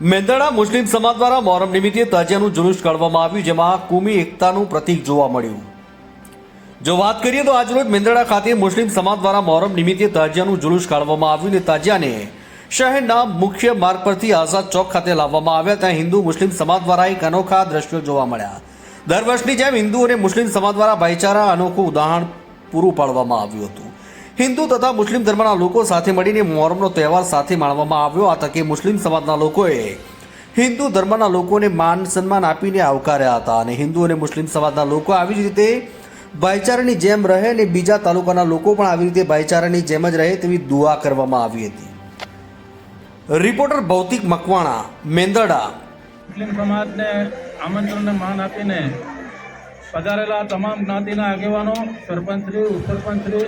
મેંદરડા મુસ્લિમ સમાજ દ્વારા મોહરમ નિમિત્તે તાજિયાનું જુલુસ કાઢવામાં આવ્યું, જેમાં કુમી એકતાનું પ્રતીક જોવા મળ્યું. જો વાત કરીએ તો આજરોજ મેંદરડા ખાતે મુસ્લિમ સમાજ દ્વારા મોહરમ નિમિત્તે તાજિયાનું જુલુસ કાઢવામાં આવ્યું અને તાજિયાને શહેરના મુખ્ય માર્ગ પરથી આઝાદ ચોક ખાતે લાવવામાં આવ્યા. ત્યાં હિન્દુ મુસ્લિમ સમાજ દ્વારા એક અનોખા દ્રશ્યો જોવા મળ્યા. દર વર્ષની જેમ હિન્દુ અને મુસ્લિમ સમાજ દ્વારા ભાઈચારા અનોખું ઉદાહરણ પૂરું પાડવામાં આવ્યું હતું. હિન્દુ તથા મુસ્લિમ ધર્મના લોકો સાથે મળીને મોહરમનો તહેવાર સાથે માણવામાં આવ્યો. આ તકે મુસ્લિમ સમાજના લોકોએ હિન્દુ ધર્મના લોકોને માન સન્માન આપીને આવકાર્યા હતા અને હિન્દુ અને મુસ્લિમ સમાજના લોકો આવી જ રીતે ભાઈચારાની જેમ રહે અને બીજા તાલુકાના લોકો પણ આવી રીતે ભાઈચારાની જેમ જ રહે તેવી દુઆ કરવામાં આવી હતી. રિપોર્ટર ભૌતિક મકવાણા મેંદરડા મુસ્લિમ સમાજને આમંત્રણને માન આપીને પધારેલા તમામ જ્ઞાતિના આગેવાનો સરપંચશ્રી ઉપસરપંચશ્રી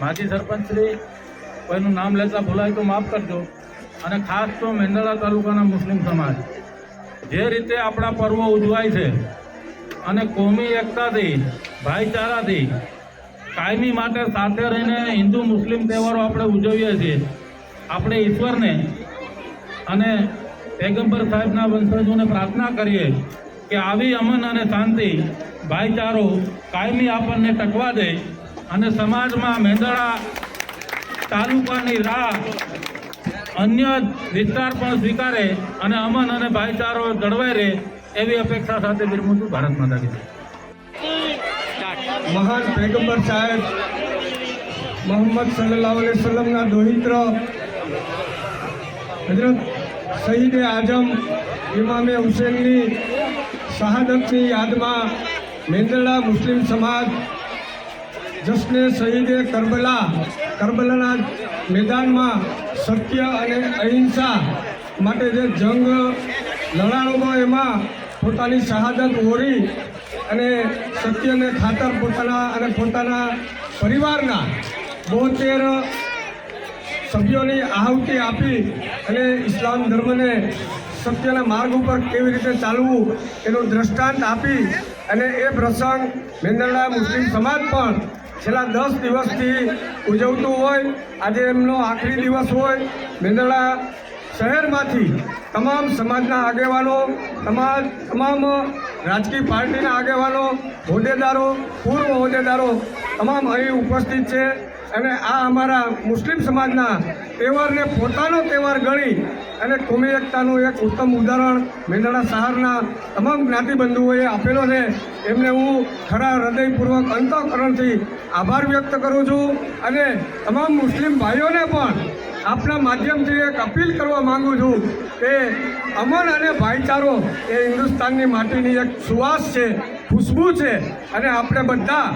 માજી સરપંચશ્રી કોઈનું નામ લેતા ભૂલાય તો માફ કરજો. અને ખાસ તો મેંદરડા તાલુકાના મુસ્લિમ સમાજ. જે રીતે આપણા પર્વો ઉજવાય છે, અને કોમી એકતાથી, ભાઈચારાથી, કાયમી માટે સાથે રહીને હિન્દુ મુસ્લિમ તહેવારો આપણે ઉજવીએ છીએ. આપણે ઈશ્વરને અને પેગમ્બર સાહેબના વંશજોને પ્રાર્થના કરીએ કે આવી અમન અને શાંતિ, ભાઈચારો કાયમી આપણને ટકવા દે. અને સમાજમાં મેંદળા તાલુકાની રાહ અન્ય વિસ્તાર પણ સ્વીકારે અને અમન અને ભાઈચારો જળવાઈ રહે એવી અપેક્ષા સાથે બિરમું છું ભારત માતા કી. મહાન પેગમ્બર સાહેબ, મોહમ્મદ સલ્લાહ સલમના દોહિત્ર, હજરત શહીદ આઝમ ઇમામે હુસેનની શહાદતની યાદમાં મેંદરડા મુસ્લિમ સમાજ જશ્ને શહીદે કરબલા, કરબલાના મેદાનમાં સત્ય અને અહિંસા માટે જે જંગ લડાણો એમાં પોતાની શહાદત ઓરી અને સત્યને ખાતર પોતાના અને પોતાના પરિવારના બોતેર સભ્યોની આહુતિ આપી અને ઇસ્લામ ધર્મને સત્યના માર્ગ ઉપર કેવી રીતે ચાલવું એનું દ્રષ્ટાંત આપી અને એ પ્રસંગ મેંદરડા મુસ્લિમ સમાજ પણ છેલ્લા દસ દિવસથી ઉજવતું હોય. આજે એમનો આખરી દિવસ હોય. મેંદરડા શહેરમાંથી તમામ સમાજના આગેવાનો, તમામ તમામ રાજકીય પાર્ટીના આગેવાનો, હોદ્દેદારો, પૂર્વ હોદ્દેદારો તમામ અહીં ઉપસ્થિત છે અને આ અમારા મુસ્લિમ સમાજના તહેવારને પોતાનો તહેવાર ગણી અને કોમી એકતાનું એક ઉત્તમ ઉદાહરણ મેંદરડા શહેરના તમામ જ્ઞાતિબંધુઓએ આપેલો છે. એમને હું ખરા હૃદયપૂર્વક અંતઃકરણથી આભાર વ્યક્ત કરું છું અને તમામ મુસ્લિમ ભાઈઓને પણ આપના માધ્યમથી એક અપીલ કરવા માગું છું કે અમન અને ભાઈચારો એ હિન્દુસ્તાનની માટીની એક સુવાસ છે, ખુશ્બુ છે અને આપણે બધા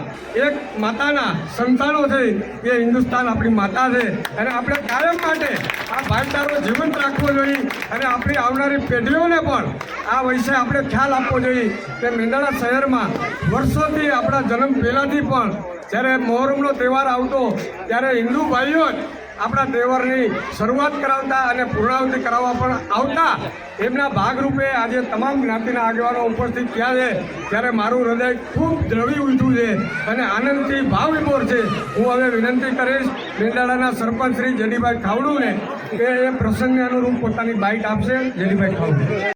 એક માતાના સંતાનો છે એ હિન્દુસ્તાન આપણી માતા છે. અને આપણે કાયમ માટે આ ભાઈચારો જીવંત રાખવો જોઈએ અને આપણી આવનારી પેઢીઓને પણ આ વિશે આપણે ખ્યાલ આપવો જોઈએ કે મેંદરડા શહેરમાં વર્ષોથી આપણા જન્મ પહેલાંથી પણ જ્યારે મોહરમનો તહેવાર આવતો, ત્યારે હિન્દુ ભાઈઓ જ આપણા તહેવારની શરૂઆત કરાવતા અને પૂર્ણાવતિ કરાવવા પણ આવતા, એમના ભાગરૂપે આજે તમામ જ્ઞાતિના આગેવાનો ઉપસ્થિત થયા છે. ત્યારે મારું હૃદય ખૂબ દ્રવી ઉઠ્યું છે અને આનંદથી ભાવ વિભોર છે. હું હવે વિનંતી કરીશ મેંદાડાના સરપંચ શ્રી જડીભાઈ ખાવડુને કે એ પ્રસંગને અનુરૂપ પોતાની બાઇટ આપશે જડીભાઈ ખાવડુ.